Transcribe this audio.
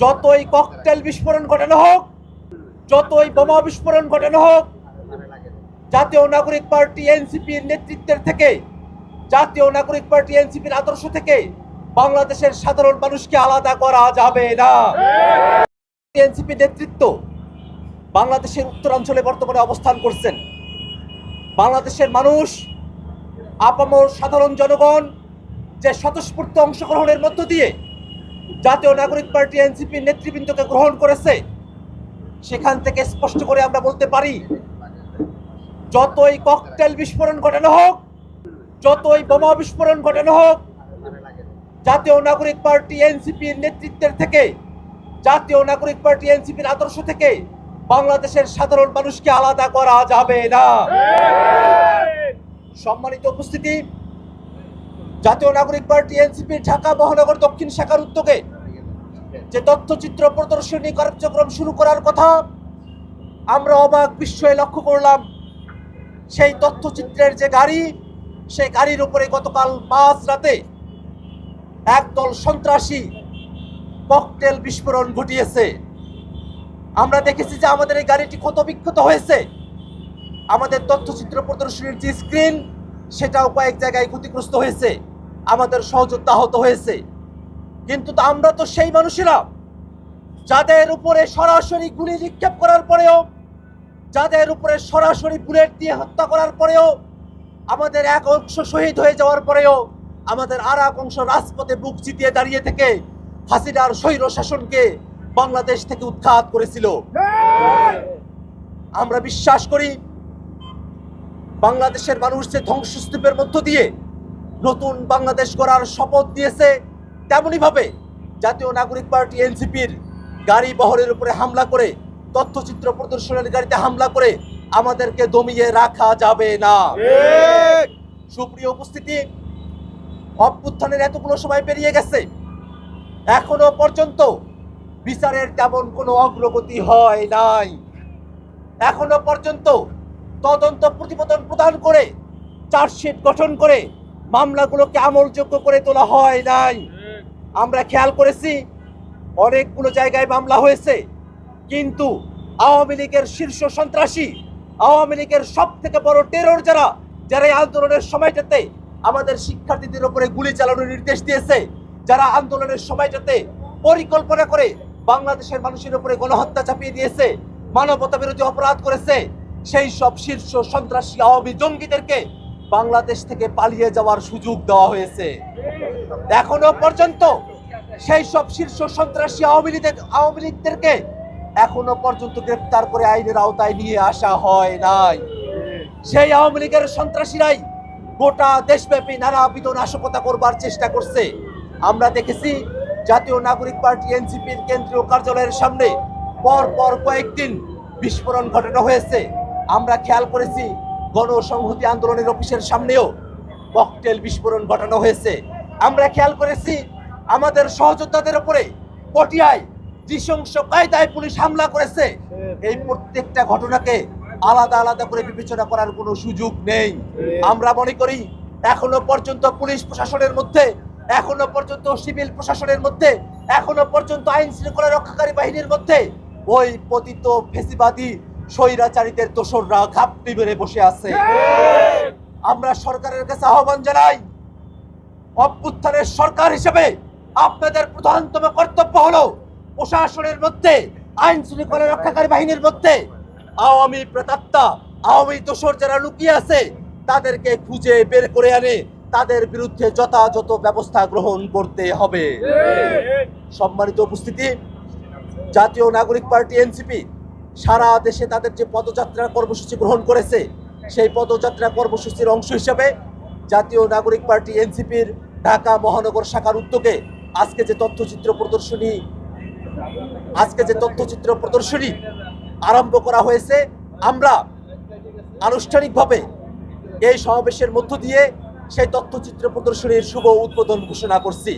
যতই ককটেল বিস্ফোরণ ঘটানো হোক, যতই বোমা বিস্ফোরণ ঘটানো হোক, জাতীয় নাগরিক পার্টি এনসিপির নেতৃত্বের থেকে, জাতীয় নাগরিক পার্টি এনসিপির আদর্শ থেকে বাংলাদেশের সাধারণ মানুষকে আলাদা করা যাবে না। এনসিপি নেতৃত্ব বাংলাদেশের উত্তরাঞ্চলে বর্তমানে অবস্থান করছেন। বাংলাদেশের মানুষ, আপামর সাধারণ জনগণ যে স্বতঃস্ফূর্ত অংশগ্রহণের মধ্য দিয়ে জাতীয় নাগরিক পার্টি এনসিপির নেতৃবৃন্দকে গ্রহণ করেছে সেখান থেকে স্পষ্ট করে আমরা বলতে পারি যতই ককটেল বিস্ফোরণ ঘটানো হোক যতই বোমা বিস্ফোরণ ঘটানো হোক জাতীয় নাগরিক পার্টি এনসিপির নেতৃত্বের থেকে জাতীয় নাগরিক পার্টি এনসিপির আদর্শ থেকে বাংলাদেশের সাধারণ মানুষকে আলাদা করা যাবে না। সম্মানিত উপস্থিতি জাতীয় নাগরিক পার্টি এনসিপির ঢাকা মহানগর দক্ষিণ শাখার উদ্যোগে যে তথ্যচিত্র প্রদর্শনী কার্যক্রম শুরু করার কথা, আমরা অবাক বিস্ময়ে লক্ষ্য করলাম, সেই তথ্যচিত্রের যে গাড়ি, সেই গাড়ির উপরে গতকাল মাঝ রাতে একদল সন্ত্রাসী ককটেল বিস্ফোরণ ঘটিয়েছে। আমরা দেখেছি যে আমাদের এই গাড়িটি ক্ষত বিক্ষত হয়েছে। আমাদের তথ্যচিত্র প্রদর্শনীর যে স্ক্রিন, সেটাও কয়েক জায়গায় ক্ষতিগ্রস্ত হয়েছে। আমাদের সহযোদ্ধা আহত হয়েছে। কিন্তু আমরা তো সেই মানুষেরা। যাদের উপরে সরাসরি গুলি নিক্ষেপ করার পরেও, যাদের উপরে সরাসরি বুলেট দিয়ে হত্যা করার পরেও, আমাদের এক অংশ শহীদ হয়ে যাওয়ার পরেও, আমাদের আর এক অংশ রাজপথে বুক চিতিয়ে দাঁড়িয়ে থেকে হাসিনার স্বৈর শাসনকে বাংলাদেশ থেকে উৎখাত করেছিল। আমরা বিশ্বাস করি, বাংলাদেশের মানুষ যে ধ্বংসস্তূপের মধ্য দিয়ে নতুন বাংলাদেশ গড়ার শপথ দিয়েছে তেমনইভাবে জাতীয় নাগরিক পার্টি এনসিপির গাড়ি বহরের উপরে হামলা করে তথ্যচিত্র প্রদর্শনের গাড়িতে হামলা করে আমাদেরকে দমিয়ে রাখা যাবে না। সুপ্রিয় উপস্থিতি অভ্যুত্থানের এতগুলো সময় পেরিয়ে গেছে। এখনও পর্যন্ত বিচারের তেমন কোনো অগ্রগতি হয় নাই। এখনও পর্যন্ত তদন্ত প্রতিবেদন প্রদান করে চার্জশিট গঠন করে মামলাগুলোকে আমলযোগ্য করে তোলা হয় নাই। আমরা খেয়াল করেছি, অনেকগুলো জায়গায় মামলা হয়েছে। কিন্তু আওয়ামী লীগের শীর্ষ সন্ত্রাসী, আওয়ামী লীগের সব থেকে বড় টেরর যারা যারা এই আন্দোলনের সময়টাতে আমাদের শিক্ষার্থীদের উপরে গুলি চালানোর নির্দেশ দিয়েছে, যারা আন্দোলনের সময়টাতে পরিকল্পনা করে বাংলাদেশের মানুষের উপরে গণহত্যা চাপিয়ে দিয়েছে মানবতা বিরোধী অপরাধ করেছে, সেই সব শীর্ষ সন্ত্রাসী আওয়ামী জঙ্গিদেরকে বাংলাদেশ থেকে পালিয়ে যাওয়ার সুযোগ দেওয়া হয়েছে। এখনও পর্যন্ত সেই সব শীর্ষ সন্ত্রাসী আওয়ামী লীগের, আওয়ামী লীগদেরকে এখনও পর্যন্ত গ্রেপ্তার করে আইনের আওতায় নিয়ে আসা হয় নাই। সেই আওয়ামী লীগের সন্ত্রাসীরাই গোটা দেশব্যাপী নানাবিধ নাশকতা করবার চেষ্টা করছে। আমরা দেখেছি জাতীয় নাগরিক পার্টি, এনসিপির কেন্দ্রীয় কার্যালয়ের সামনে পর পর কয়েকদিন বিস্ফোরণ ঘটানো হয়েছে। আমরা খেয়াল করেছি গণসংহতি আন্দোলনের অফিসের সামনেও ককটেল বিস্ফোরণ ঘটানো হয়েছে। আমরা খেয়াল করেছি, আমাদের সহযোদ্ধাদের উপরে পটিয়ায় নৃশংস কায়দায় পুলিশ হামলা করেছে। এই প্রত্যেকটা ঘটনাকে আলাদা আলাদা করে বিবেচনা করার কোনো সুযোগ নেই। আমরা মনে করি, এখনও পর্যন্ত পুলিশ প্রশাসনের মধ্যে, এখনও পর্যন্ত সিভিল প্রশাসনের মধ্যে, এখনও পর্যন্ত আইন শৃঙ্খলা রক্ষাকারী বাহিনীর মধ্যে ওই পতিত ফেসিবাদী স্বৈরাচারীদের দোসররা ঘাপটি মেরে বসে আছে। আমরা সরকারের কাছে আহ্বান জানাই অভ্যুত্থানের সরকার হিসেবে আপনাদের প্রধানতম কর্তব্য হলো প্রশাসনের মধ্যে আইন শৃঙ্খলা রক্ষাকারী বাহিনীর মধ্যে আওয়ামী প্রেতাত্মা আওয়ামী দোসর যারা লুকিয়ে আছে তাদেরকে খুঁজে বের করে আনে তাদের বিরুদ্ধে যথাযথ ব্যবস্থা গ্রহণ করতে হবে। সম্মানিত উপস্থিতি জাতীয় নাগরিক পার্টি এনসিপি সারা দেশে তাদের যে পদযাত্রা কর্মসূচি গ্রহণ করেছে, সেই পদযাত্রা কর্মসূচির অংশ হিসেবে জাতীয় নাগরিক পার্টি এনসিপির ঢাকা মহানগর শাখার উদ্যোগে আজকে যে তথ্যচিত্র প্রদর্শনী, আজকে যে তথ্যচিত্র প্রদর্শনী আরম্ভ করা হয়েছে, আমরা আনুষ্ঠানিকভাবে এই সমাবেশের মধ্য দিয়ে সেই তথ্যচিত্র প্রদর্শনীর শুভ উদ্বোধন ঘোষণা করছি।